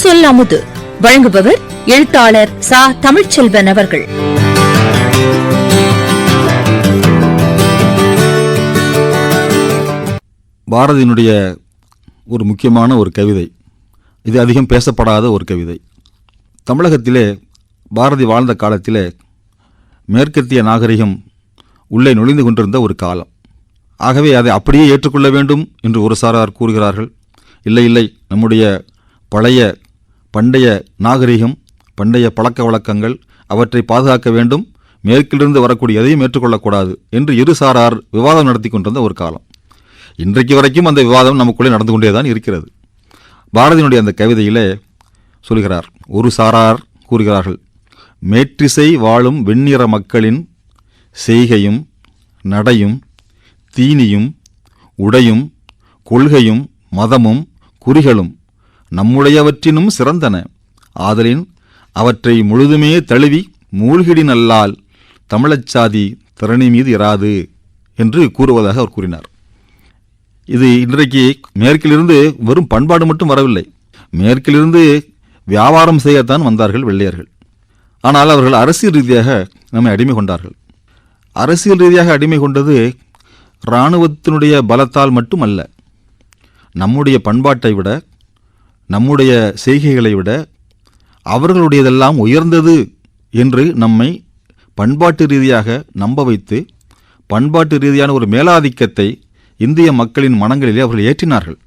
சொல் அமுது. வழங்குபவர் எழுத்தாளர் சா. தமிழ்ச்செல்வன் அவர்கள். பாரதியினுடைய ஒரு முக்கியமான ஒரு கவிதை. இது அதிகம் பேசப்படாத ஒரு கவிதை. தமிழகத்திலே பாரதி வாழ்ந்த காலத்திலே மேற்கத்திய நாகரிகம் உள்ளே நுழைந்து கொண்டிருந்த ஒரு காலம். ஆகவே அதை அப்படியே ஏற்றுக்கொள்ள வேண்டும் என்று ஒரு சாரார் கூறுகிறார்கள். இல்லை இல்லை நம்முடைய பழைய பண்டைய நாகரிகம் பண்டைய பழக்க வழக்கங்கள் அவற்றை பாதுகாக்க வேண்டும். மேற்கிலிருந்து வரக்கூடிய எதையும் ஏற்றுக்கொள்ளக்கூடாது என்று இரு சாரார் விவாதம் நடத்தி கொண்டிருந்த ஒரு காலம். இன்றைக்கு வரைக்கும் அந்த விவாதம் நமக்குள்ளே நடந்து கொண்டே தான் இருக்கிறது. பாரதியினுடைய அந்த கவிதையிலே சொல்கிறார் ஒரு சாரார் கூறுகிறார்கள் மேற்றிசை வாழும் வெண்ணிற மக்களின் செய்கையும் நடையும் தீனியும் உடையும் கொள்கையும் மதமும் குறிகளும் நம்முடையவற்றினும் சிறந்தன. ஆதலின் அவற்றை முழுதுமே தழுவி மூழ்கிடின் அல்லால் தமிழச்சாதி திறனி மீது இராது என்று கூறுவதாக அவர் கூறினார். இது இன்றைக்கு மேற்கிலிருந்து வெறும் பண்பாடு மட்டும் வரவில்லை. மேற்கிலிருந்து வியாபாரம் செய்யத்தான் வந்தார்கள் வெள்ளையர்கள். ஆனால் அவர்கள் அரசியல் ரீதியாக நம்மை அடிமை கொண்டார்கள். அரசியல் ரீதியாக அடிமை கொண்டது இராணுவத்தினுடைய பலத்தால் மட்டுமல்ல நம்முடைய பண்பாட்டை விட நம்முடைய செய்கைகளை விட அவர்களுடையதெல்லாம் உயர்ந்தது என்று நம்மை பண்பாட்டு ரீதியாக நம்ப வைத்து பண்பாட்டு ரீதியான ஒரு மேலாதிக்கத்தை இந்திய மக்களின் மனங்களிலே அவர்கள் ஏற்றினார்கள்.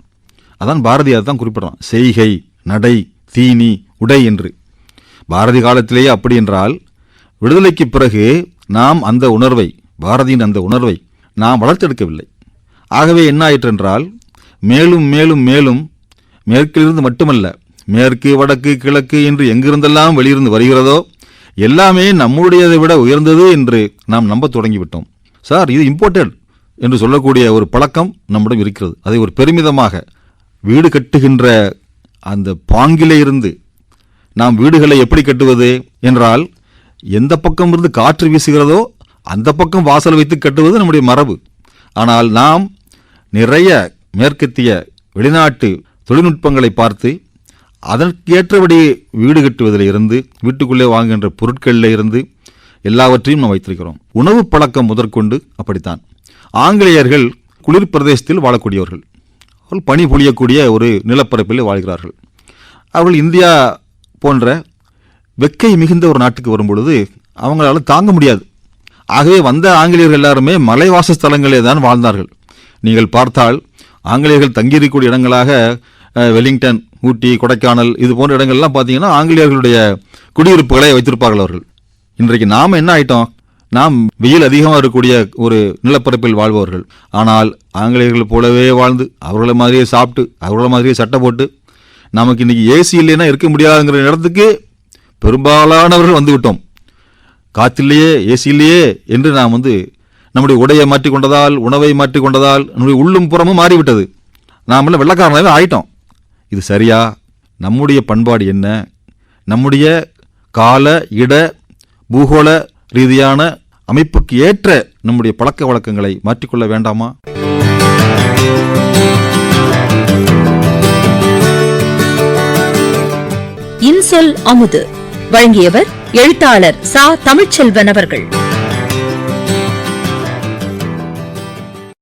அதான் பாரதியார் தான் குறிப்பிடுறான் செய்கை நடை தீனி உடை என்று. பாரதி காலத்திலேயே அப்படி என்றால் விடுதலைக்கு பிறகு நாம் அந்த உணர்வை பாரதியின் அந்த உணர்வை நாம் வளர்த்தெடுக்கவில்லை. ஆகவே என்ன ஆயிற்றென்றால் மேலும் மேலும் மேலும் மேற்கிலிருந்து மட்டுமல்ல மேற்கு வடக்கு கிழக்கு என்று எங்கிருந்தெல்லாம் வெளியிருந்து வருகிறதோ எல்லாமே நம்முடையதை விட உயர்ந்தது என்று நாம் நம்ப தொடங்கிவிட்டோம். சார் இது இம்போர்ட்டட் என்று சொல்லக்கூடிய ஒரு பழக்கம் நம்மிடம் இருக்கிறது. அதை ஒரு பெருமிதமாக வீடு கட்டுகின்ற அந்த பாங்கிலே இருந்து நாம் வீடுகளை எப்படி கட்டுவது என்றால் எந்த பக்கம் இருந்து காற்று வீசுகிறதோ அந்த பக்கம் வாசல் வைத்து கட்டுவது நம்முடைய மரபு. ஆனால் நாம் நிறைய மேற்கத்திய வெளிநாட்டு தொழில்நுட்பங்களை பார்த்து அதற்கேற்றபடி வீடு கட்டுவதில் இருந்து வீட்டுக்குள்ளே வாங்குகின்ற பொருட்களில் இருந்து எல்லாவற்றையும் நாம் வைத்திருக்கிறோம். உணவு பழக்கம் முதற்கொண்டு அப்படித்தான். ஆங்கிலேயர்கள் குளிர் பிரதேசத்தில் வாழக்கூடியவர்கள். அவர்கள் பனி பொழியக்கூடிய ஒரு நிலப்பரப்பில் வாழ்கிறார்கள். அவர்கள் இந்தியா போன்ற வெக்கை மிகுந்த ஒரு நாட்டுக்கு வரும்பொழுது அவங்களால தாங்க முடியாது. ஆகவே வந்த ஆங்கிலேயர்கள் எல்லாருமே மலைவாச ஸ்தலங்களே தான் வாழ்ந்தார்கள். நீங்கள் பார்த்தால் ஆங்கிலேயர்கள் தங்கியிருக்கக்கூடிய இடங்களாக வெலிங்டன் ஊட்டி கொடைக்கானல் இது போன்ற இடங்கள்லாம் பார்த்தீங்கன்னா ஆங்கிலேயர்களுடைய குடியிருப்புகளை வைத்திருப்பார்கள் அவர்கள். இன்றைக்கு நாம் என்ன ஆயிட்டோம்? நாம் வெயில் அதிகமாக இருக்கக்கூடிய ஒரு நிலப்பரப்பில் வாழ்பவர்கள். ஆனால் ஆங்கிலேயர்கள் போலவே வாழ்ந்து அவர்களை மாதிரியே சாப்பிட்டு அவர்களை மாதிரியே சட்டை போட்டு நமக்கு இன்றைக்கி ஏசி இல்லைன்னா இருக்க முடியாதுங்கிற இடத்துக்கு பெரும்பாலானவர்கள் வந்துவிட்டோம் காத்திலேயே ஏசி இல்லையே என்று நாம் வந்து நம்முடைய உடையை மாற்றிக்கொண்டதால் உணவை மாற்றிக்கொண்டதால் நம்முடைய உள்ளும் புறமும் மாறிவிட்டது. நாம் வெள்ளக்காரனாகவே ஆயிட்டோம். இது சரியா? நம்முடைய பண்பாடு என்ன? நம்முடைய கால இட பூகோள ரீதியான அமைப்புக்கு ஏற்ற நம்முடைய பழக்க வழக்கங்களை மாற்றிக்கொள்ள வேண்டாமா? இன்சொல் அமுது. வழங்கியவர் எழுத்தாளர் சா. தமிழ்ச்செல்வன் அவர்கள்.